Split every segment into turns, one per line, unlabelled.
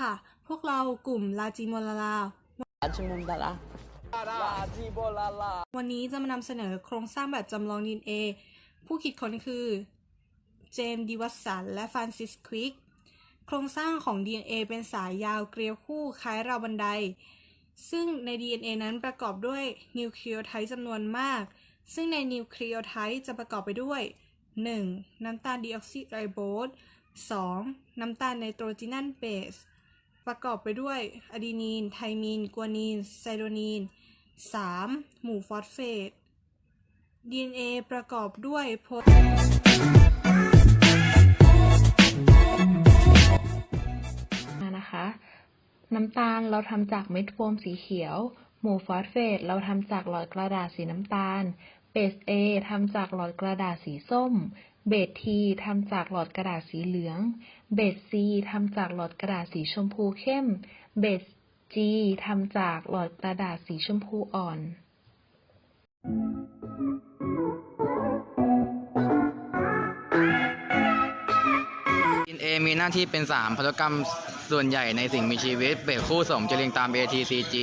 ค่ะ พวกเรากลุ่มลาจิโมลาลา
Acımın dala. Raji bolala.
วันนี้จะมานำเสนอโครงสร้างแบบจำลอง DNA ผู้คิดค้นคือ เจมส์ดิวัตสันและฟรานซิสควิก โครงสร้างของ DNA เป็นสายยาวเกลียวคู่คล้ายราวบันได ซึ่งใน DNA นั้นประกอบด้วยนิวคลีโอไทด์จำนวนมาก ซึ่งในนิวคลีโอไทด์จะประกอบไปด้วย 1. น้ำตาลดีออกซิไรโบส 2. น้ำตาลไนโตรเจนันเบส ประกอบไปด้วยอะดีนีน ไทมีน กัวนีน ไซโดนีน 3. หมู่ฟอสเฟต DNA ประกอบด้วยโพร
มานะคะ น้ำตาลเราทำจากเม็ดโฟมสีเขียว หมู่ฟอสเฟตเราทำจากหลอดกระดาษสีน้ำตาล เบส A ทำจากหลอดกระดาษสีส้ม เบส T ทำจากหลอดกระดาษสีเหลือง เบส C ทำจากหลอดกระดาษสีชมพูเข้ม เบส G ทำจากหลอดกระดาษสีชมพูอ่อน
A มีหน้าที่เป็น3พันธุกรรมส่วนใหญ่ในสิ่งมีชีวิตเบรกคู่สมจะเรียงตาม ATCG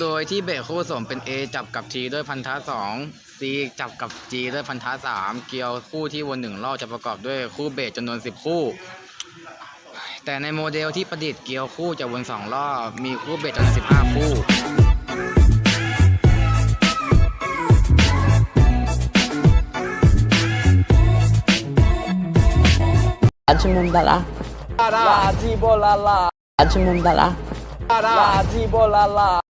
โดยที่เบรกคู่สมเป็น A จับกับ T ด้วยพันธะ 2 C จับกับ G ด้วยพันธะ 3 เกลียวคู่ที่วนหนึ่งรอบจะประกอบด้วยคู่เบรจำนวน 10 คู่ แต่ในโมเดลที่ประดิษฐ์เกลียวคู่จะวน 2 รอบ มีคู่เบรจำนวน 15 คู่
안 죽는다라 라지볼랄라. 안 죽는다라 라지볼랄라.